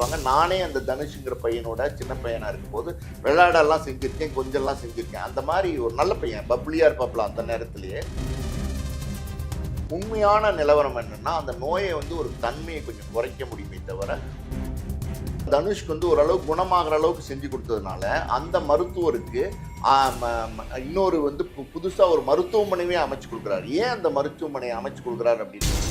இருப்பாங்க. நானே அந்த தனுஷுங்கிற பையனோட சின்ன பையனாக இருக்கும்போது விளையாடெல்லாம் செஞ்சுருக்கேன் கொஞ்சம்லாம் செஞ்சுருக்கேன். அந்த மாதிரி ஒரு நல்ல பையன் பப்ளியாக இருப்பாப்ல அந்த நேரத்திலேயே. உண்மையான நிலவரம் என்னன்னா அந்த நோயை வந்து ஒரு தன்மையை கொஞ்சம் குறைக்க முடியுமே தவிர தனுஷ்க்கு வந்து ஓரளவு குணமாகிற அளவுக்கு செஞ்சு கொடுத்ததுனால அந்த மருத்துவருக்கு இன்னொரு வந்து பு- ஒரு மருத்துவமனையே அமைச்சு கொடுக்குறாரு. ஏன் அந்த மருத்துவமனையை அமைச்சு கொடுக்குறாரு அப்படின்னு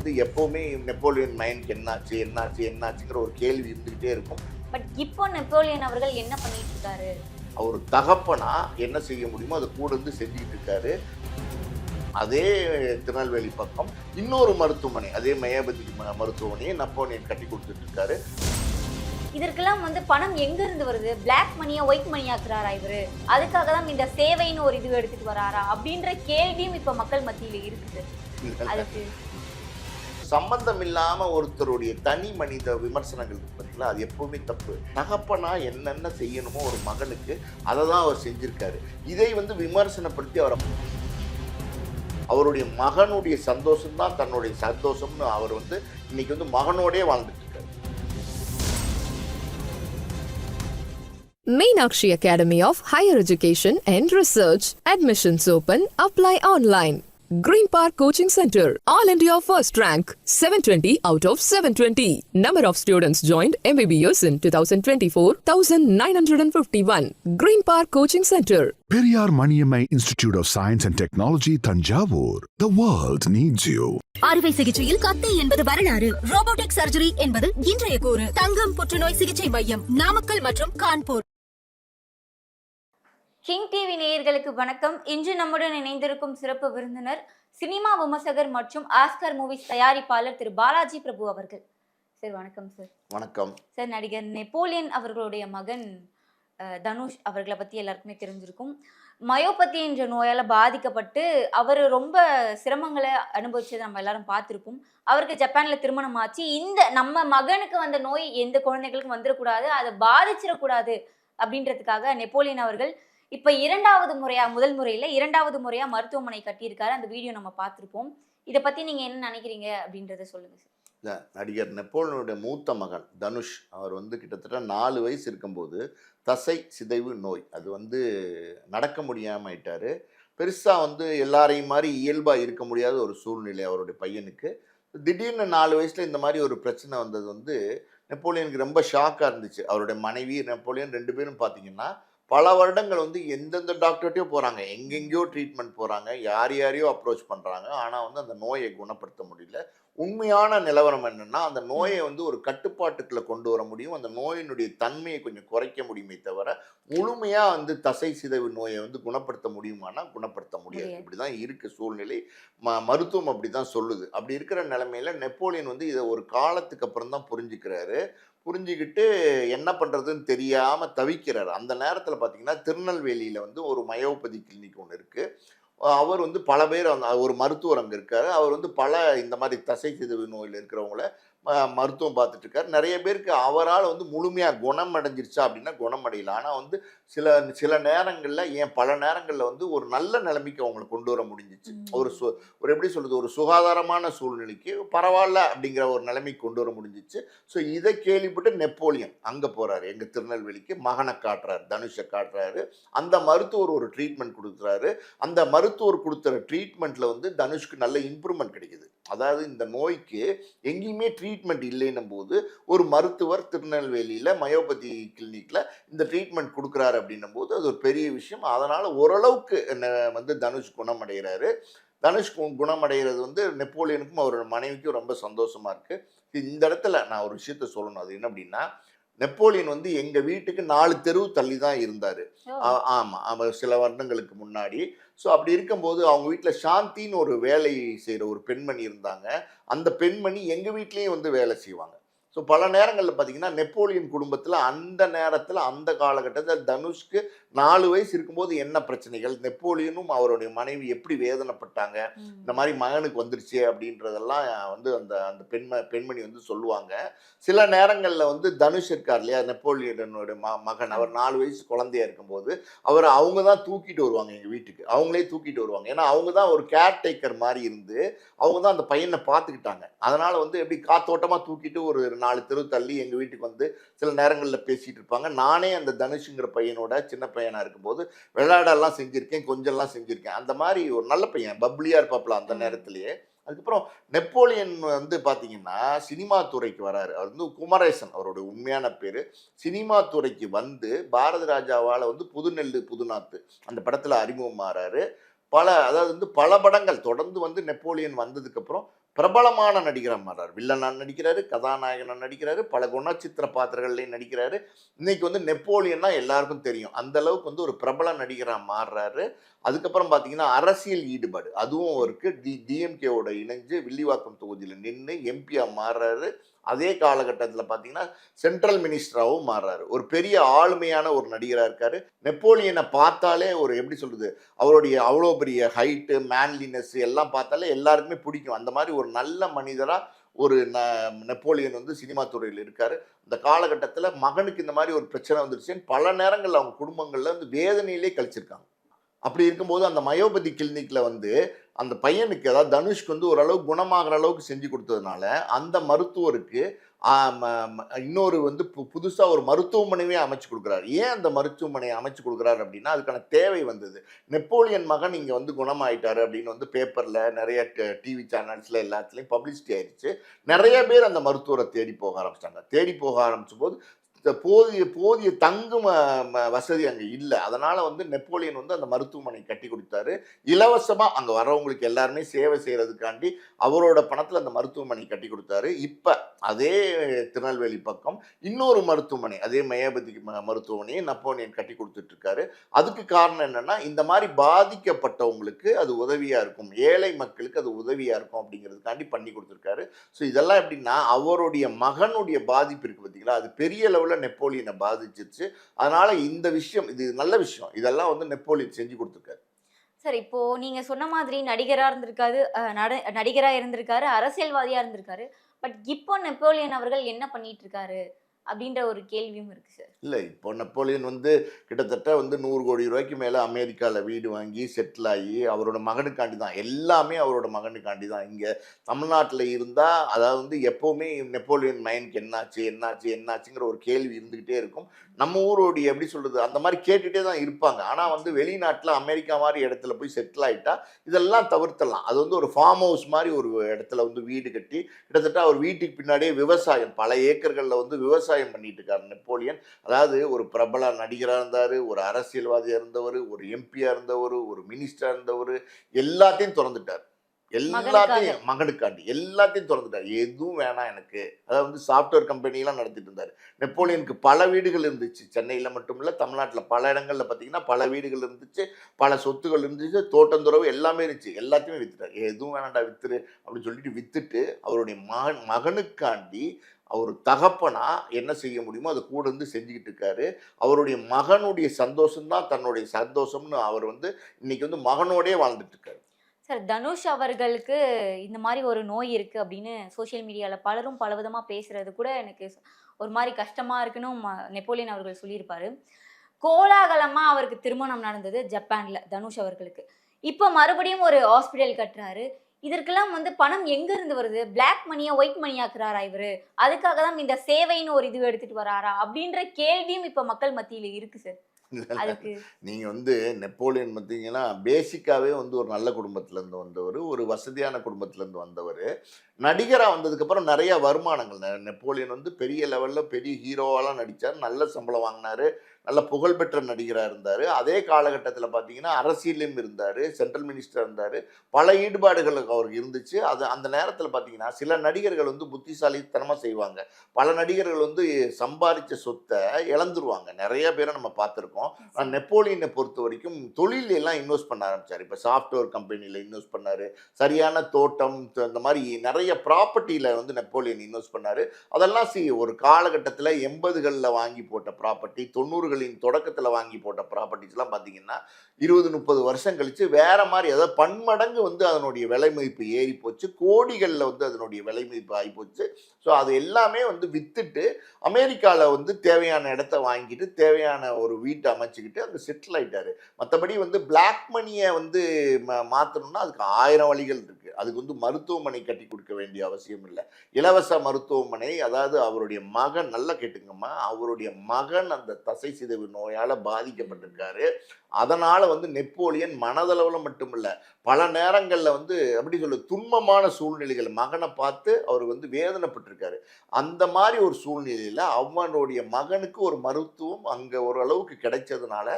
வந்து எப்பவுமே நெப்போலியன் மைனுக்கு என்னாச்சு என்னாச்சு என்னாச்சுங்கிற ஒரு கேள்வி இருந்துகிட்டே இருக்கும். பட் இப்போ நெப்போலியன் அவர்கள் என்ன பண்ணிட்டு இருக்காரு? அவர் தகப்பனா என்ன செய்ய முடியுமோ அதை கூட இருந்து செஞ்சுக்கிட்டு இருக்காரு. அதே திருநெல்வேலி பக்கம் இன்னொரு மருத்துவமனை அதே மயாபதி மருத்துவமனையை நப்போலியன் கட்டி கொடுத்துட்டு இருக்காரு. இதற்கெல்லாம் வந்து பணம் எங்க இருந்து வருது? பிளாக் மணியா ஒயிட் மணி ஆக்குறாரா இவரு? அதுக்காக தான் இந்த சேவைன்னு ஒரு இது எடுத்துட்டு வராரா? அப்படின்ற கேள்வியும் இப்ப மக்கள் மத்தியில இருக்குது. அதுக்கு சம்பந்தம் இல்லாம ஒருத்தருடைய தனி மனித விமர்சனங்கள் இருக்கு பார்த்தீங்களா அது எப்பவுமே தப்பு. தகப்பனா என்னென்ன செய்யணுமோ ஒரு மகனுக்கு அதை தான் அவர் செஞ்சிருக்காரு. இதை வந்து விமர்சனப்படுத்தி அவரை அவருடைய மகனுடைய சந்தோஷம் தான் தன்னுடைய சந்தோஷம்னு அவர் வந்து இன்னைக்கு வந்து மகனோடே வாழ்ந்துட்டு இருக்காரு Meenakshi academy of higher education and research. Admissions open. Apply online Green Park Coaching Center. All India first rank. 720 out of 720. Number of students joined MBBS in 2024 1951. Green Park Coaching Center. Periyar Maniammai Institute of Science and Technology, Tanjavur. The world needs you. அறுவை சிகிச்சையில் கத்தை என்பது வரலாறு robotic surgery என்பது இன்றைய கூறு தங்கம் புற்றுநோய் சிகிச்சை மையம் நாமக்கல் மற்றும் கான்பூர் கிங் டிவி நேயர்களுக்கு வணக்கம். இன்று நம்முடன் இணைந்திருக்கும் சிறப்பு விருந்தினர் சினிமா விமர்சகர் மற்றும் ஆஸ்கர் மூவிஸ் தயாரிப்பாளர் திரு பாலாஜி பிரபு அவர்கள். சார் வணக்கம் சார். வணக்கம். சார் நடிகர் நெப்போலியன் அவர்களுடைய மகன் தனுஷ் அவர்களை பற்றி எல்லாருக்குமே தெரிஞ்சிருக்கும். மயோபதி என்ற நோயால் பாதிக்கப்பட்டு அவர் ரொம்ப சிரமங்களை அனுபவிச்சதை நம்ம எல்லாரும் பார்த்துருப்போம். அவருக்கு ஜப்பானில் திருமணம் ஆச்சு. இந்த நம்ம மகனுக்கு வந்த நோய் எந்த குழந்தைகளுக்கும் வந்துடக்கூடாது அதை பாதிச்சிடக்கூடாது அப்படின்றதுக்காக நெப்போலியன் அவர்கள் இப்போ இரண்டாவது முறையா முதல் முறையில் இரண்டாவது முறையா மருத்துவமனை கட்டியிருக்காரு. அந்த வீடியோ நம்ம பார்த்துருப்போம். இதை பற்றி நீங்கள் என்ன நினைக்கிறீங்க அப்படின்றத சொல்லுங்க சார். இல்லை நடிகர் நெப்போலியனுடைய மூத்த மகன் தனுஷ் அவர் வந்து கிட்டத்தட்ட நாலு வயசு இருக்கும்போது தசை சிதைவு நோய் அது வந்து நடக்க முடியாமல் ஆயிட்டார் பெருசாக வந்து எல்லாரையும் மாதிரி இயல்பாக இருக்க முடியாத ஒரு சூழ்நிலை அவருடைய பையனுக்கு. திடீர்னு நாலு வயசில் இந்த மாதிரி ஒரு பிரச்சனை வந்தது வந்து நெப்போலியனுக்கு ரொம்ப ஷாக்காக இருந்துச்சு. அவருடைய மனைவி நெப்போலியன் ரெண்டு பேரும் பார்த்தீங்கன்னா பல வருடங்கள் வந்து எந்தெந்த டாக்டர்கிட்டயோ போகிறாங்க எங்கெங்கேயோ ட்ரீட்மெண்ட் போகிறாங்க யார் யாரையோ அப்ரோச் பண்ணுறாங்க ஆனால் வந்து அந்த நோயை குணப்படுத்த முடியல. உண்மையான நிலவரம் என்னன்னா அந்த நோயை வந்து ஒரு கட்டுப்பாட்டுக்குள்ள கொண்டு வர முடியும். அந்த நோயினுடைய தன்மையை கொஞ்சம் குறைக்க முடியுமே தவிர முழுமையா வந்து தசை சிதைவு நோயை வந்து குணப்படுத்த முடியுமானா குணப்படுத்த முடியாது. முடியாது. இப்படிதான் இருக்கு சூழ்நிலை. ம மருத்துவம் அப்படிதான் சொல்லுது. அப்படி இருக்கிற நிலைமையில நெப்போலியன் வந்து இதை ஒரு காலத்துக்கு அப்புறம் தான் புரிஞ்சுக்கிறாரு. புரிஞ்சுக்கிட்டு என்ன பண்ணுறதுன்னு தெரியாமல் தவிக்கிறார். அந்த நேரத்தில் பார்த்தீங்கன்னா திருநெல்வேலியில் வந்து ஒரு மயோபதி கிளினிக் ஒன்று இருக்குது அவர் வந்து பல பேர் அந்த ஒரு மருத்துவர் அங்கே இருக்கார். அவர் வந்து பல இந்த மாதிரி தசை சிதைவு நோயில் இருக்கிறவங்கள மருத்துவம் பார்த்துட்டு இருக்காரு நிறைய பேருக்கு அவரால் வந்து முழுமையாக குணம் அடைஞ்சிருச்சா அப்படின்னா குணம் அடையல ஆனால் வந்து சில சில நேரங்களில் ஏன் பல நேரங்களில் வந்து ஒரு நல்ல நிலைமைக்கு அவங்களை கொண்டு வர முடிஞ்சிச்சு. ஒரு சு ஒரு எப்படி சொல்றது ஒரு சுகாதாரமான சூழ்நிலைக்கு பரவாயில்ல அப்படிங்கிற ஒரு நிலைமைக்கு கொண்டு வர முடிஞ்சிச்சு. ஸோ இதை கேள்விப்பட்டு நெப்போலியன் அங்கே போறாரு. எங்கள் திருநெல்வேலிக்கு மகனை காட்டுறாரு தனுஷை காட்டுறாரு. அந்த மருத்துவர் ஒரு ட்ரீட்மெண்ட் கொடுக்குறாரு. அந்த மருத்துவர் கொடுத்துற ட்ரீட்மெண்ட்ல வந்து தனுஷ்க்கு நல்ல இம்ப்ரூவ்மெண்ட் கிடைக்குது. அதாவது இந்த நோய்க்கு எங்கேயுமே ட்ரீட்மெண்ட் இல்லைன்னும் போது ஒரு மருத்துவர் திருநெல்வேலியில் மயோபதி கிளினிக்கில் இந்த ட்ரீட்மெண்ட் கொடுக்குறாரு அப்படின்னும் போது அது ஒரு பெரிய விஷயம். அதனால் ஓரளவுக்கு வந்து தனுஷ் குணமடைகிறாரு. தனுஷ் கு- குணமடைகிறது வந்து நெப்போலியனுக்கும் அவரோட மனைவிக்கும் ரொம்ப சந்தோஷமா இருக்கு. இந்த இடத்துல நான் ஒரு விஷயத்த சொல்லணும். அது என்ன அப்படின்னா நெப்போலியன் வந்து எங்க வீட்டுக்கு நாலு தெருவு தள்ளி தான் இருந்தாரு. ஆ- ஆமா. அவர் சில வருடங்களுக்கு முன்னாடி ஸோ அப்படி இருக்கும்போது அவங்க வீட்டில் சாந்தின்னு ஒரு வேலை செய்கிற ஒரு பெண்மணி இருந்தாங்க. அந்த பெண்மணி எங்கள் வீட்லேயும் வந்து வேலை செய்வாங்க. ஸோ பல நேரங்களில் பார்த்தீங்கன்னா நெப்போலியன் குடும்பத்தில் அந்த நேரத்தில் அந்த காலகட்டத்தில் தனுஷ்க்கு நாலு வயசு இருக்கும்போது என்ன பிரச்சனைகள்? நெப்போலியனும் அவருடைய மனைவி எப்படி வேதனைப்பட்டாங்க. இந்த மாதிரி மகனுக்கு வந்துருச்சு அப்படின்றதெல்லாம் வந்து அந்த அந்த பெண்ம பெண்மணி வந்து சொல்லுவாங்க. சில நேரங்களில் வந்து தனுஷ் இருக்கார் இல்லையா? நெப்போலியனுடைய ம மகன். அவர் நாலு வயசு குழந்தையா இருக்கும்போது அவர் அவங்க தான் தூக்கிட்டு வருவாங்க எங்கள் வீட்டுக்கு. அவங்களே தூக்கிட்டு வருவாங்க. ஏன்னா அவங்க தான் ஒரு கேர்டேக்கர் மாதிரி இருந்து அவங்க தான் அந்த பையனை பார்த்துக்கிட்டாங்க. அதனால வந்து எப்படி காத்தோட்டமாக தூக்கிட்டு ஒரு நாலு தெரு தள்ளி எங்கள் வீட்டுக்கு வந்து சில நேரங்களில் பேசிட்டு இருப்பாங்க. நானே அந்த தனுஷுங்கிற பையனோட சின்ன பையனாக இருக்கும்போது விளையாடெல்லாம் செஞ்சுருக்கேன் கொஞ்சம்லாம் செஞ்சுருக்கேன். அந்த மாதிரி ஒரு நல்ல பையன் பப்ளியாக இருப்பாப்புல அந்த. நேரத்திலேயே. அதுக்கப்புறம் நெப்போலியன் வந்து பார்த்தீங்கன்னா சினிமா துறைக்கு வராரு. அவர் வந்து குமரேசன் அவரோட உண்மையான பேர். சினிமா துறைக்கு வந்து பாரதி ராஜாவால் வந்து புதுநெல்லு புதுநாத்து அந்த படத்தில் அறிமுகமாறாரு. பல அதாவது வந்து பல படங்கள் தொடர்ந்து வந்து நெப்போலியன் வந்ததுக்கப்புறம் பிரபலமான நடிகராக மாறார். வில்லனா நடிக்கிறாரு கதாநாயகனா நடிக்கிறாரு பல குணச்சித்திர பாத்திரங்கள்லையும் நடிக்கிறாரு. இன்னைக்கு வந்து நெப்போலியன்னா எல்லாருக்கும் தெரியும். அந்த அளவுக்கு வந்து ஒரு பிரபல நடிகராக மாறுறாரு. அதுக்கப்புறம் பார்த்தீங்கன்னா அரசியல் ஈடுபாடு. அதுவும் அவருக்கு டி டிஎம்கேவோட இணைஞ்சு வில்லிவாக்கம் தொகுதியில் நின்று எம்பியாக மாறுறாரு. அதே காலகட்டத்தில் பார்த்தீங்கன்னா சென்ட்ரல் மினிஸ்டராகவும் மாறுறாரு. ஒரு பெரிய ஆளுமையான ஒரு நடிகராக இருக்கார். நெப்போலியனை பார்த்தாலே ஒரு எப்படி சொல்கிறது அவருடைய அவ்வளோ பெரிய ஹைட்டு மேன்லினஸ் எல்லாம் பார்த்தாலே எல்லாருக்குமே பிடிக்கும். அந்த மாதிரி ஒரு நல்ல மனிதராக ஒரு ந நெப்போலியன் வந்து சினிமா துறையில் இருக்கார். இந்த காலகட்டத்தில் மகனுக்கு இந்த மாதிரி ஒரு பிரச்சனை வந்துருச்சுன்னு பல நேரங்களில் அவங்க குடும்பங்களில் வந்து வேதனையிலே கழிச்சிருக்காங்க. அப்படி இருக்கும்போது அந்த மயோபதி கிளினிக்கில் வந்து அந்த பையனுக்கு அதாவது தனுஷ்க்கு வந்து ஓரளவு குணமாகிற அளவுக்கு செஞ்சு கொடுத்ததுனால அந்த மருத்துவருக்கு இன்னொரு வந்து பு புதுசாக ஒரு மருத்துவமனையே அமைச்சு கொடுக்குறாரு. ஏன் அந்த மருத்துவமனையை அமைச்சு கொடுக்குறாரு அப்படின்னா அதுக்கான தேவை வந்தது. நெப்போலியன் மகன் இங்கே வந்து குணமாயிட்டாரு அப்படின்னு வந்து பேப்பரில் நிறைய டிவி சேனல்ஸில் எல்லாத்துலேயும் பப்ளிசிட்டி ஆயிடுச்சு நிறைய பேர் அந்த மருத்துவரை தேடி போக ஆரம்பிச்சிட்டாங்க. தேடி போக ஆரம்பிச்சும் போது போதிய போதிய தங்கும் வசதி அங்கே இல்லை. அதனால் வந்து நெப்போலியன் வந்து அந்த மருத்துவமனை கட்டி கொடுத்தாரு. இலவசமாக அங்கே வரவங்களுக்கு எல்லாருமே சேவை செய்கிறதுக்காண்டி அவரோட பணத்தில் அந்த மருத்துவமனை கட்டி கொடுத்தாரு. இப்போ அதே திருநெல்வேலி பக்கம் இன்னொரு மருத்துவமனை அதே மயாபதி ம- மருத்துவமனையை நெப்போலியன் கட்டி கொடுத்துட்ருக்காரு. அதுக்கு காரணம் என்னென்னா இந்த மாதிரி பாதிக்கப்பட்டவங்களுக்கு அது உதவியாக இருக்கும். ஏழை மக்களுக்கு அது உதவியாக இருக்கும் அப்படிங்கிறதுக்காண்டி பண்ணி கொடுத்துருக்காரு. ஸோ இதெல்லாம் எப்படின்னா அவருடைய மகனுடைய பாதிப்பு இருக்குது பார்த்தீங்களா அது பெரிய லெவலில் நெப்போலியனை பாதிச்சிருச்சு. அதனால் இந்த விஷயம் இது நல்ல விஷயம். இதெல்லாம் வந்து நெப்போலியன் செஞ்சு கொடுத்துருக்காரு. சார் இப்போ நீங்க சொன்ன மாதிரி நடிகரா இருந்திருக்காரு நட- நடிகரா இருந்திருக்காரு அரசியல்வாதியா இருந்திருக்காரு. பட் இப்போ நெப்போலியன் அவர்கள் என்ன பண்ணிட்டு இருக்காரு? அப்படின்ற ஒரு கேள்வியும் இருக்கு சார் இல்லை இப்போ நெப்போலியன் வந்து கிட்டத்தட்ட வந்து நூறு கோடி ரூபாய்க்கு மேலே அமெரிக்காவில் வீடு வாங்கி செட்டில் ஆகி அவரோட மகனுக்காண்டி தான். எல்லாமே அவரோட மகனுக்காண்டி தான். இங்கே தமிழ்நாட்டில் இருந்தால் அதாவது வந்து எப்போவுமே நெப்போலியன் மைனுக்கு என்னாச்சு என்னாச்சு என்னாச்சுங்கிற ஒரு கேள்வி இருந்துக்கிட்டே இருக்கும். நம்ம ஊரோடைய எப்படி சொல்கிறது அந்த மாதிரி கேட்டுகிட்டே தான் இருப்பாங்க. ஆனால் வந்து வெளிநாட்டில் அமெரிக்கா மாதிரி இடத்துல போய் செட்டில் ஆகிட்டா இதெல்லாம் தவிர்த்தலாம் அது வந்து ஒரு ஃபார்ம் ஹவுஸ் மாதிரி ஒரு இடத்துல வந்து வீடு கட்டி கிட்டத்தட்ட அவர் வீட்டுக்கு பின்னாடியே விவசாயம் பல ஏக்கர்களில் வந்து விவசாயம் பண்ணிட்டு இருக்காரு நெப்போலியன். அதாவது ஒரு பிரபல நடிகராக இருந்தார் ஒரு அரசியல்வாதியாக இருந்தவர் ஒரு எம்பியாக இருந்தவர் ஒரு மினிஸ்டராக இருந்தவர் எல்லாத்தையும் திறந்துட்டார். எல்லாத்தையும் மகனுக்காண்டி எல்லாத்தையும் திறந்துட்டார். எதுவும் வேணாம் எனக்கு. அதாவது வந்து சாஃப்ட்வேர் கம்பெனிலாம் நடத்திட்டு இருந்தார். நெப்போலியனுக்கு பல வீடுகள் இருந்துச்சு. சென்னையில் மட்டும் இல்லை தமிழ்நாட்டில் பல இடங்களில் பார்த்தீங்கன்னா பல வீடுகள் இருந்துச்சு. பல சொத்துகள் இருந்துச்சு. தோட்டந்துறவு எல்லாமே இருந்துச்சு. எல்லாத்தையுமே வித்துட்டார். எதுவும் வேணாண்டா வித்துரு அப்படின்னு சொல்லிட்டு வித்துட்டு அவருடைய மகன் மகனுக்காண்டி அவர் தகப்பனா என்ன செய்ய முடியுமோ அதை கூட இருந்து செஞ்சுக்கிட்டு இருக்காரு. அவருடைய மகனுடைய சந்தோஷம்தான் தன்னுடைய சந்தோஷம்னு அவர் வந்து இன்னைக்கு வந்து மகனோடே வாழ்ந்துட்டு இருக்காரு. சார் தனுஷ் அவர்களுக்கு இந்த மாதிரி ஒரு நோய் இருக்கு அப்படின்னு சோஷியல் மீடியால பலரும் பலவிதமா பேசுறது கூட எனக்கு ஒரு மாதிரி கஷ்டமா இருக்குன்னு ம- நெப்போலியன் அவர்கள் சொல்லியிருப்பாரு. கோலாகலமா அவருக்கு திருமணம் நடந்தது ஜப்பான்ல தனுஷ் அவர்களுக்கு. இப்போ மறுபடியும் ஒரு ஹாஸ்பிட்டல் கட்டுறாரு. இதற்கெல்லாம் வந்து பணம் எங்க இருந்து வருது பிளாக் மணியா ஒயிட் மணி ஆக்குறாரா இவரு? அதுக்காக தான் இந்த சேவைன்னு ஒரு இது எடுத்துட்டு வராரா? அப்படின்ற கேள்வியும் இப்ப மக்கள் மத்தியில இருக்கு சார் நீங்க வந்து நெப்போலியன் பார்த்தீங்கன்னா பேசிக்காவே வந்து ஒரு நல்ல குடும்பத்துல இருந்து வந்தவர் ஒரு வசதியான குடும்பத்துல இருந்து வந்தவர். நடிகரா வந்ததுக்கு அப்புறம் நிறைய வருமானங்கள். நெப்போலியன் வந்து பெரிய லெவல்ல பெரிய ஹீரோவெல்லாம் நடிச்சார். நல்ல சம்பளம் வாங்கினாரு. நல்ல புகழ்பெற்ற நடிகராக இருந்தார். அதே காலகட்டத்தில் பார்த்தீங்கன்னா அரசியலும் இருந்தார் சென்ட்ரல் மினிஸ்டர் இருந்தார். பல ஈடுபாடுகள் அவருக்கு இருந்துச்சு. அது அந்த நேரத்தில் பார்த்தீங்கன்னா சில நடிகர்கள் வந்து புத்திசாலித்தனமாக செய்வாங்க. பல நடிகர்கள் வந்து சம்பாதிச்ச சொத்தை இழந்துருவாங்க. நிறைய பேரை நம்ம பார்த்துருக்கோம். ஆனால் நெப்போலியனை பொறுத்த வரைக்கும் தொழில எல்லாம் இன்வெஸ்ட் பண்ண ஆரம்பிச்சார். இப்போ சாஃப்ட்வேர் கம்பெனியில் இன்வெஸ்ட் பண்ணார். சரியான தோட்டம் இந்த மாதிரி நிறைய ப்ராப்பர்ட்டியில் வந்து நெப்போலியன் இன்வெஸ்ட் பண்ணாரு. அதெல்லாம் சி ஒரு காலகட்டத்தில் எண்பதுகளில் வாங்கி போட்ட ப்ராப்பர்ட்டி தொண்ணூறுகளின் தொடக்கத்தில் வாங்கி போட்ட ப்ராப்பர்ட்டிஸ்லாம் பார்த்தீங்கன்னா இருபது முப்பது வருஷம் கழித்து வேறு மாதிரி அதாவது பன்மடங்கு வந்து அதனுடைய விலை மதிப்பு ஏறி போச்சு. கோடிகளில் வந்து அதனுடைய விலை மதிப்பு ஆகி போச்சு. ஸோ அது எல்லாமே வந்து விற்றுட்டு அமெரிக்காவில் வந்து தேவையான இடத்த வாங்கிட்டு தேவையான ஒரு வீட்டை அமைச்சிக்கிட்டு அங்கே செட்டில் ஆகிட்டார் மற்றபடி வந்து பிளாக் மணியை வந்து மாற்றணும்னா அதுக்கு ஆயிரம் வழிகள் இருக்குது இருக்குது அதுக்கு வந்து மருத்துவமனை கட்டி கொடுக்க வேண்டிய அவசியம் இல்லை. இலவச மருத்துவமனை அதாவது அவருடைய மகன் நல்லா கேட்டுங்கம்மா அவருடைய மகன் அந்த தசை சிதைவு நோயால் பாதிக்கப்பட்டிருக்காரு. அதனால் வந்து நெப்போலியன் மனதளவில் மட்டுமில்ல பல நேரங்களில் வந்து அப்படி சொல்ல துன்பமான சூழ்நிலைகள் மகனை பார்த்து அவர் வந்து வேதனைப்பட்டிருக்காரு. அந்த மாதிரி ஒரு சூழ்நிலையில் அவனுடைய மகனுக்கு ஒரு மருத்துவம் அங்கே ஓரளவுக்கு கிடைச்சதுனால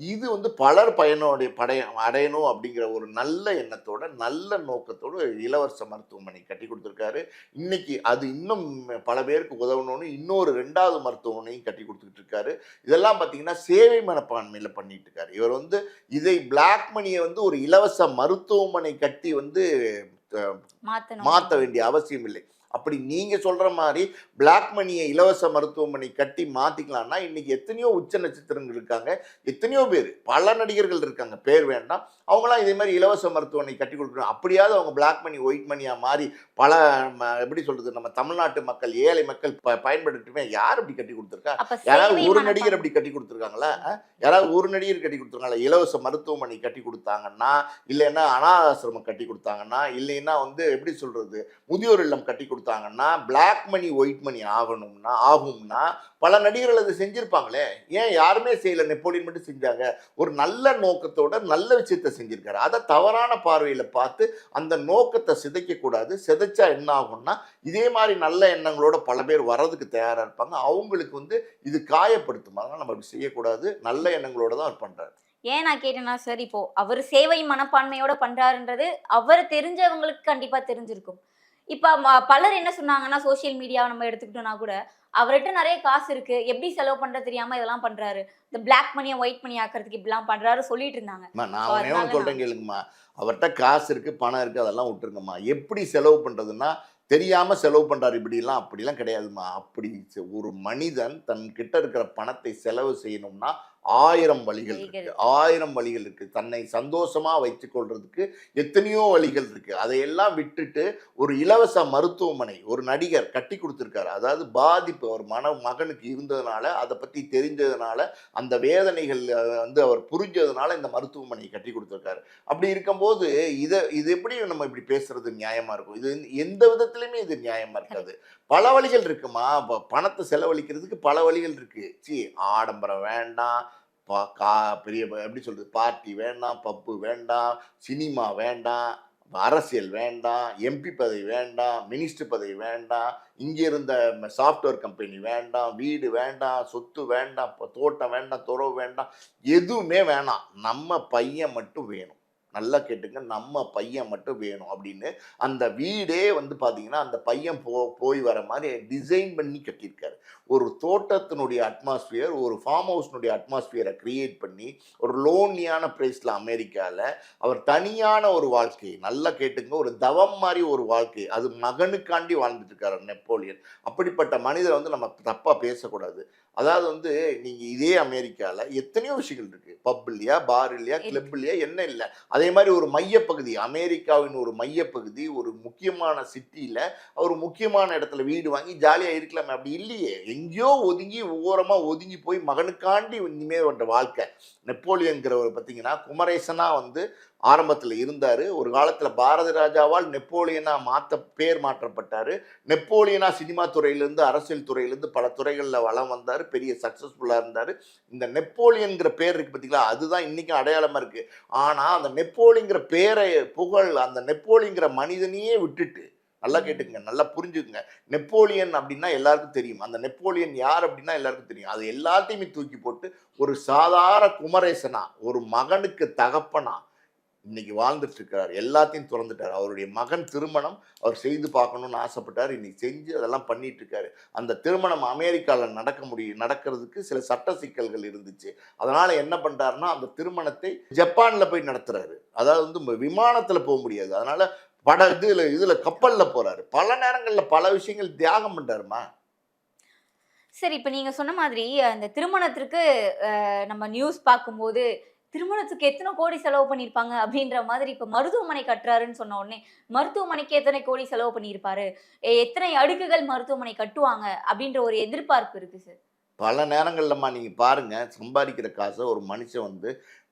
இது வந்து பலர் பயனுடைய படைய அடையணும் அப்படிங்கிற ஒரு நல்ல எண்ணத்தோட நல்ல நோக்கத்தோடு இலவச மருத்துவமனை கட்டி கொடுத்துருக்காரு. இன்னைக்கு அது இன்னும் பல பேருக்கு உதவணும்னு இன்னொரு ரெண்டாவது மருத்துவமனையும் கட்டி கொடுத்துக்கிட்டு இருக்காரு. இதெல்லாம் பார்த்தீங்கன்னா சேவை மனப்பான்மையில் பண்ணிட்டு இருக்காரு. இவர் வந்து இதை பிளாக் மணியை வந்து ஒரு இலவச மருத்துவமனை கட்டி வந்து மாற்ற வேண்டிய அவசியம் இல்லை அப்படி நீங்க சொல்ற மாதிரி பிளாக் மணியை இலவச மருத்துவமனை கட்டி மாத்திக்கலாம்னா இன்னைக்கு எத்தனையோ உச்ச நட்சத்திரங்கள் இருக்காங்க. எத்தனையோ பேர் பல நடிகர்கள் இருக்காங்க. பேர் வேண்டாம். அவங்களாம் இதே மாதிரி இலவச மருத்துவமனை கட்டி கொடுக்கணும். அப்படியாவது அவங்க பிளாக் மணி ஒயிட் மணியா மாறி பல எப்படி சொல்றது நம்ம தமிழ்நாட்டு மக்கள் ஏழை மக்கள் ப பயன்படுத்துமே யார் அப்படி கட்டி கொடுத்துருக்கா? யாராவது ஒரு நடிகர் அப்படி கட்டி கொடுத்துருக்காங்களா? யாராவது ஒரு நடிகர் கட்டி கொடுத்துருக்காங்களா? இலவச மருத்துவமனை கட்டி கொடுத்தாங்கன்னா இல்லைன்னா அனாதாசிரமம் கட்டி கொடுத்தாங்கன்னா இல்லைன்னா வந்து எப்படி சொல்றது முதியோர் இல்லம் கட்டி கொடுத்தாங்கன்னா பிளாக் மணி ஒயிட் மணி ஆகணும்னா ஆகும்னா பல நடிகர்கள் அதை செஞ்சுருப்பாங்களே? ஏன் யாருமே செய்யல? நெப்போலியன் மட்டும் செஞ்சாங்க. ஒரு நல்ல நோக்கத்தோட நல்ல விஷயத்த செஞ்சுருக்காரு. அதை தவறான பார்வையில் பார்த்து அந்த நோக்கத்தை சிதைக்கக்கூடாது. சிதைச்சா என்ன ஆகும்னா இதே மாதிரி நல்ல எண்ணங்களோட பல பேர் வர்றதுக்கு தயாராக இருப்பாங்க. அவங்களுக்கு வந்து இது காயப்படுத்தும் அதனால் நம்ம அப்படி செய்யக்கூடாது. நல்ல எண்ணங்களோட தான் அவர் பண்ணுறாரு ஏன் நான் கேட்டேன்னா சார் இப்போ அவர் சேவை மனப்பான்மையோட பண்றாருன்றது அவர் தெரிஞ்சவங்களுக்கு கண்டிப்பா தெரிஞ்சிருக்கும். இப்ப பலர் என்ன சொன்னாங்கன்னா சோஷியல் மீடியாவை நம்ம எடுத்துக்கிட்டோம்னா கூட அவர்கிட்ட நிறைய காசு இருக்கு. எப்படி செலவு பண்றது தெரியாம இதெல்லாம் பண்றாரு. இந்த பிளாக் மணியை ஒயிட் மணி ஆக்குறதுக்கு இப்படிலாம் பண்றாரு சொல்லிட்டு இருந்தாங்க. நான் சொல்றேன் கேளுங்கம்மா. அவர்கிட்ட காசு இருக்கு பணம் இருக்கு அதெல்லாம் விட்டுருங்கம்மா. எப்படி செலவு பண்றதுன்னா தெரியாம செலவு பண்றாரு. இப்படிலாம் அப்படிலாம் கிடையாதும்மா. அப்படி ஒரு மனிதன் தன் கிட்ட இருக்கிற பணத்தை செலவு செய்யணும்னா ஆயிரம் வழிகள் இருக்கு. ஆயிரம் வழிகள் இருக்கு. தன்னை சந்தோஷமா வைத்துக் கொள்றதுக்கு எத்தனையோ வழிகள் இருக்கு. அதையெல்லாம் விட்டுட்டு ஒரு இலவச மருத்துவமனை ஒரு நடிகர் கட்டி கொடுத்துருக்காரு. அதாவது பாதிப்பு அவர் மன மகனுக்கு இருந்ததுனால அதை பத்தி தெரிஞ்சதுனால அந்த வேதனைகள் வந்து அவர் புரிஞ்சதுனால இந்த மருத்துவமனை கட்டி கொடுத்துருக்காரு. அப்படி இருக்கும்போது இதை இது எப்படி நம்ம இப்படி பேசுறது நியாயமா இருக்கும்? இது எந்த விதத்திலுமே இது நியாயமா இருக்காது. பல வழிகள் இருக்குமா? ப- பணத்தை செலவழிக்கிறதுக்கு பல வழிகள் இருக்குது சி ஆடம்பரம் வேண்டாம் பா- கா பெரிய எப்படி சொல்கிறது பார்ட்டி வேண்டாம் பப்பு வேண்டாம் சினிமா வேண்டாம் அரசியல் வேண்டாம் எம்பி பதவி வேண்டாம் மினிஸ்டர் பதவி வேண்டாம் இங்கே இருந்த சாஃப்ட்வேர் கம்பெனி வேண்டாம் வீடு வேண்டாம் சொத்து வேண்டாம் தோட்டம் வேண்டாம் துறவு வேண்டாம் எதுவுமே வேணாம். நம்ம பையன் மட்டும் வேணும். நல்லா கேட்டுங்க நம்ம பையன் மட்டும் வேணும் அப்படின்னு அந்த வீடே வந்து பார்த்தீங்கன்னா அந்த பையன் போ போய் வர மாதிரி டிசைன் பண்ணி கட்டியிருக்காரு. ஒரு தோட்டத்தினுடைய அட்மாஸ்பியர் ஒரு ஃபார்ம் ஹவுஸ்னுடைய அட்மாஸ்பியரை க்ரியேட் பண்ணி ஒரு லோன்லியான ப்ரைஸில் அமெரிக்காவில் அவர் தனியான ஒரு வாழ்க்கை நல்லா கேட்டுங்க ஒரு தவம் மாதிரி ஒரு வாழ்க்கை அது மகனுக்காண்டி வாழ்ந்துட்டுருக்காரு நெப்போலியன். அப்படிப்பட்ட மனிதரை வந்து நம்ம தப்பாக பேசக்கூடாது. அதாவது வந்து நீங்கள் இதே அமெரிக்காவில் எத்தனையோ விஷயங்கள் இருக்குது பப் இல்லையா பார் இல்லையா கிளப் இல்லையா என்ன இல்லை. அதே அதே மாதிரி ஒரு மையப்பகுதி அமெரிக்காவின் ஒரு மையப்பகுதி ஒரு முக்கியமான சிட்டியில் ஒரு முக்கியமான இடத்துல வீடு வாங்கி ஜாலியாக இருக்கலாமே. அப்படி இல்லையே. எங்கேயோ ஒதுங்கி ஓரமாக ஒதுங்கி போய் மகனுக்காண்டி இனிமேல் வந்த வாழ்க்கை. நெப்போலியன்கிறவர் பார்த்தீங்கன்னா குமரேசனாக வந்து ஆரம்பத்தில் இருந்தார். ஒரு காலத்தில் பாரத ராஜாவால் நெப்போலியனா மாற்ற பேர் மாற்றப்பட்டார். நெப்போலியனா சினிமா துறையிலேருந்து அரசியல் துறையிலேருந்து பல துறைகளில் வளம் வந்தார். பெரிய சக்ஸஸ்ஃபுல்லாக இருந்தார். இந்த நெப்போலியன்கிற பேர் இருக்கு பார்த்தீங்களா அதுதான் இன்றைக்கும் அடையாளமாக இருக்குது ஆனால் அந்த நெப்போலிங்கிற பேரை புகழ் அந்த நெப்போலிங்கிற மனிதனையே விட்டுட்டு நல்லா கேட்டுக்கங்க நல்லா புரிஞ்சுக்குங்க. நெப்போலியன் அப்படின்னா எல்லாருக்கும் தெரியும். அந்த நெப்போலியன் யார் அப்படின்னா எல்லாருக்கும் தெரியும். அது எல்லாத்தையுமே தூக்கி போட்டு ஒரு சாதாரண குமரேசனா ஒரு மகனுக்கு தகப்பனா இன்னைக்கு வாழ்ந்துட்டு இருக்கிறார் எல்லாத்தையும் திறந்துட்டார். அவருடைய மகன் திருமணம் அவர் செய்து பார்க்கணும்னு ஆசைப்பட்டார். இன்னைக்கு செஞ்சு அதெல்லாம் பண்ணிட்டு இருக்காரு அந்த திருமணம் அமெரிக்காவில் நடக்க முடியும் நடக்கிறதுக்கு சில சட்ட சிக்கல்கள் இருந்துச்சு. அதனால என்ன பண்ணுறாருன்னா அந்த திருமணத்தை ஜப்பானில் போய் நடத்துறாரு. அதாவது வந்து விமானத்தில் போக முடியாது. அதனால பட இதுல இதுல கப்பலில் போறாரு. பல நேரங்களில் பல விஷயங்கள் தியாகம் பண்றாருமா? சரி இப்போ நீங்கள் சொன்ன மாதிரி அந்த திருமணத்திற்கு நம்ம நியூஸ் பார்க்கும்போது திருமணத்துக்கு எத்தனை கோடி செலவு பண்ணியிருப்பாங்க அப்படின்ற மாதிரி இப்போ மருத்துவமனை கட்டுறாருன்னு சொன்ன உடனே மருத்துவமனைக்கு எத்தனை கோடி செலவு பண்ணியிருப்பாரு? எத்தனை அடுக்குகள் மருத்துவமனை கட்டுவாங்க அப்படின்ற ஒரு எதிர்பார்ப்பு இருக்கு சார் பல நேரங்கள்லம்மா நீங்கள் பாருங்க சம்பாதிக்கிற காசை ஒரு மனுஷன் வந்து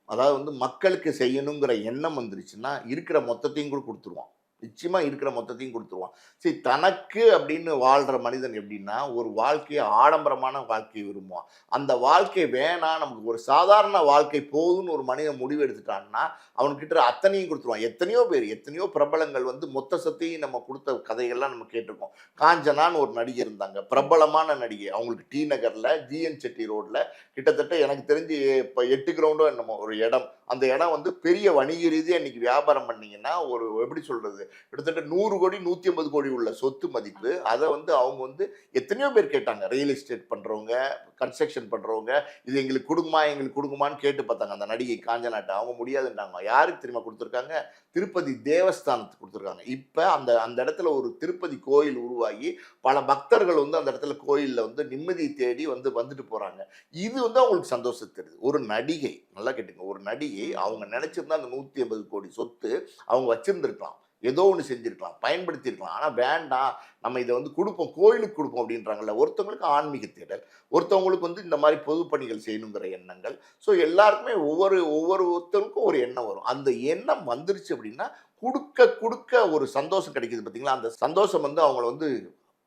அதாவது வந்து மக்களுக்கு செய்யணுங்கிற எண்ணம் வந்துருச்சுன்னா இருக்கிற மொத்தத்தையும் கூட கொடுத்துருவான். நிச்சயமாக இருக்கிற மொத்தத்தையும் கொடுத்துருவான். சரி தனக்கு அப்படின்னு வாழ்கிற மனிதன் எப்படின்னா ஒரு வாழ்க்கையை ஆடம்பரமான வாழ்க்கையை விரும்புவான். அந்த வாழ்க்கை வேணாம் நமக்கு ஒரு சாதாரண வாழ்க்கை போதும்னு ஒரு மனிதன் முடிவு எடுத்துட்டான்னா அவன்கிட்ட அத்தனையும் கொடுத்துருவான். எத்தனையோ பேர் எத்தனையோ பிரபலங்கள் வந்து மொத்த சத்தையும் நம்ம கொடுத்த கதைகள்லாம் நம்ம கேட்டிருக்கோம். காஞ்சனான்னு ஒரு நடிகை இருந்தாங்க பிரபலமான நடிகை. அவங்களுக்கு டி நகரில் ஜிஎன் செட்டி ரோடில் கிட்டத்தட்ட எனக்கு தெரிஞ்சு இப்போ எட்டு கிரவுண்டோ என்னமோ ஒரு இடம். அந்த இடம் வந்து பெரிய வணிக ரீதியாக இன்னைக்கு வியாபாரம் பண்ணிங்கன்னா ஒரு எப்படி சொல்கிறது கிட்டத்தட்ட நூறு கோடி நூற்றி ஐம்பது கோடி உள்ள சொத்து மதிப்பு. அதை வந்து அவங்க வந்து எத்தனையோ பேர் கேட்டாங்க. ரியல் எஸ்டேட் பண்ணுறவங்க கன்ஸ்ட்ரக்ஷன் பண்ணுறவங்க இது எங்களுக்கு கொடுக்குமா எங்களுக்கு கொடுக்குமான்னு கேட்டு பார்த்தாங்க. அந்த நடிகை காஞ்சனாட்ட அவங்க முடியாதுன்றாங்க யாருக்கு தெரியுமா கொடுத்துருக்காங்க? திருப்பதி தேவஸ்தானத்துக்கு கொடுத்துருக்காங்க. இப்போ அந்த அந்த இடத்துல ஒரு திருப்பதி கோயில் உருவாகி பல பக்தர்கள் வந்து அந்த இடத்துல கோயிலில் வந்து நிம்மதியை தேடி வந்து வந்துட்டு போகிறாங்க இது வந்து அவங்களுக்கு சந்தோஷம் தருது. ஒரு நடிகை நல்லா கேட்டுங்க ஒரு நடிகை அவங்க நினைச்சிருந்தா அந்த நூற்றி ஐம்பது கோடி சொத்து அவங்க வச்சுருந்துருக்கலாம். ஏதோ ஒன்று செஞ்சுருக்கலாம் பயன்படுத்தியிருக்கலாம் ஆனால் வேண்டாம். நம்ம இதை வந்து கொடுப்போம் கோயிலுக்கு கொடுப்போம் அப்படின்றாங்கல்ல ஒருத்தவங்களுக்கு ஆன்மீக தேடல் ஒருத்தவங்களுக்கு வந்து இந்த மாதிரி பொது பணிகள் செய்யணுங்கிற எண்ணங்கள். ஸோ எல்லாருக்குமே ஒவ்வொரு ஒவ்வொரு ஒருத்தருக்கும் ஒரு எண்ணம் வரும். அந்த எண்ணம் வந்துருச்சு அப்படின்னா கொடுக்க கொடுக்க ஒரு சந்தோஷம் கிடைக்கிது பார்த்தீங்களா அந்த சந்தோஷம் வந்து அவங்கள வந்து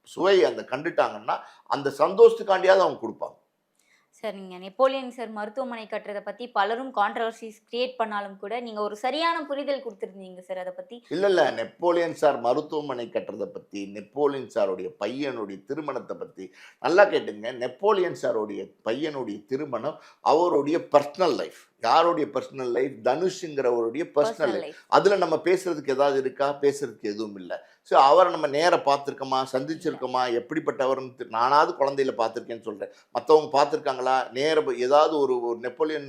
சுவையை அந்த கண்டுட்டாங்கன்னா அந்த சந்தோஷத்துக்காண்டியாவது அவங்க கொடுப்பாங்க. சார் நீங்க நெப்போலியன் சார் மருத்துவமனை கட்டுறதை பத்தி பலரும் கான்ட்ரவர்சிஸ் கிரியேட் பண்ணாலும் கூட நீங்க ஒரு சரியான புரிதல் கொடுத்துருந்தீங்க சார் அதை பத்தி. இல்ல இல்ல. நெப்போலியன் சார் மருத்துவமனை கட்டுறதை பத்தி நெப்போலியன் சாருடைய பையனுடைய திருமணத்தை பத்தி நல்லா கேட்டுங்க. நெப்போலியன் சாருடைய பையனுடைய திருமணம் அவருடைய பர்சனல் லைஃப் யாருடைய பர்சனல் லைஃப் தனுஷுங்கிறவருடைய பர்சனல் லைஃப் அதுல நம்ம பேசுறதுக்கு ஏதாவது இருக்கா? பேசுறதுக்கு எதுவும் இல்லை. ஸோ அவரை நம்ம நேர பார்த்துருக்கோமா? சந்திச்சிருக்கோமா? எப்படிப்பட்டவர்னு நானாவது குழந்தையில பார்த்துருக்கேன்னு சொல்றேன். மற்றவங்க பார்த்துருக்காங்களா? நேர ஏதாவது ஒரு ஒரு நெப்போலியன்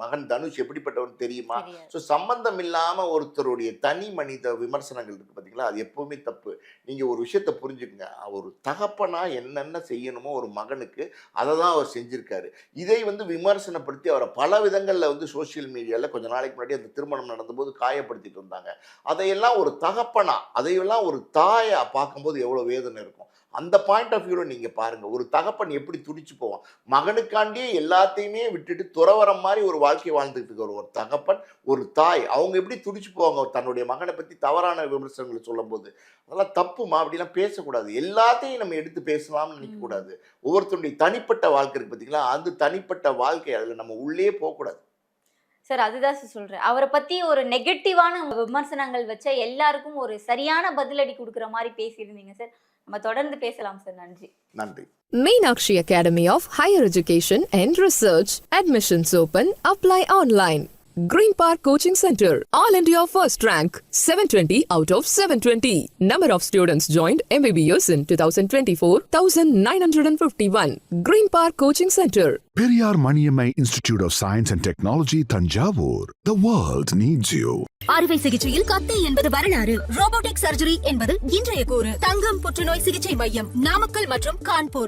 மகன் தனுஷ் எப்படிப்பட்டவர்னு தெரியுமா? ஸோ சம்பந்தம் இல்லாம ஒருத்தருடைய தனி மனித விமர்சனங்கள் இருக்கு பார்த்தீங்களா அது எப்பவுமே தப்பு. நீங்க ஒரு விஷயத்த புரிஞ்சுக்கங்க. ஒரு தகப்பனா என்னென்ன செய்யணுமோ ஒரு மகனுக்கு அதை தான் அவர் செஞ்சிருக்காரு. இதை வந்து விமர்சனப்படுத்தி அவரை பல விதங்கள்ல வந்து சோஷியல் மீடியால கொஞ்ச நாளைக்கு முன்னாடி அந்த திருமணம் நடந்தபோது காயப்படுத்திட்டு இருந்தாங்க அதையெல்லாம் ஒரு தகப்பனா அதையெல்லாம் ஒரு தாயா பார்க்கும்போது எவ்வளவு வேதனை இருக்கும். அந்த பாயிண்ட் ஆஃப் வியூவில் நீங்கள் பாருங்க. ஒரு தகப்பன் எப்படி துடிச்சு போவான்? மகனுக்காண்டியே எல்லாத்தையுமே விட்டுட்டு துறவரம் மாதிரி ஒரு வாழ்க்கை வாழ்ந்துட்டு இருக்கிற ஒரு தகப்பன் ஒரு தாய். அவங்க எப்படி துடிச்சு போவாங்க? தன்னுடைய மகனை பற்றி தவறான விமர்சனங்களை சொல்லும்போது. அதெல்லாம் தப்புமா அப்படிலாம் பேசக்கூடாது. எல்லாத்தையும் நம்ம எடுத்து பேசலாம்னு நினைக்கக்கூடாது ஒவ்வொருத்தருடைய தனிப்பட்ட வாழ்க்கை இருக்கு பார்த்தீங்களா அந்த தனிப்பட்ட வாழ்க்கை அதில் நம்ம உள்ளே போகக்கூடாது. சார் அதுதான் சார் சொல்றேன் அவரை பத்தி ஒரு நெகட்டிவான விமர்சனங்கள் வச்ச எல்லாருக்கும் ஒரு சரியான பதிலடி கொடுக்குற மாதிரி பேசியிருந்தீங்க சார் நம்ம தொடர்ந்து பேசலாம் சார் நன்றி நன்றி Meenakshi Academy of Higher Education and Research. Admissions open. Apply online. Green Park Coaching Center. All India first rank. 720 out of 720. Number of students joined MBBS in 2024 1951. Green Park Coaching Center. Periyar Maniammai Institute of Science and Technology, Tanjavur. The world needs you. அறுவை சிகிச்சையில் கத்தை என்பது வரலாறு robotic surgery என்பது இன்றைய கூறு தங்கம் புற்றுநோய் சிகிச்சை மையம் நாமக்கல் மற்றும் கான்பூர்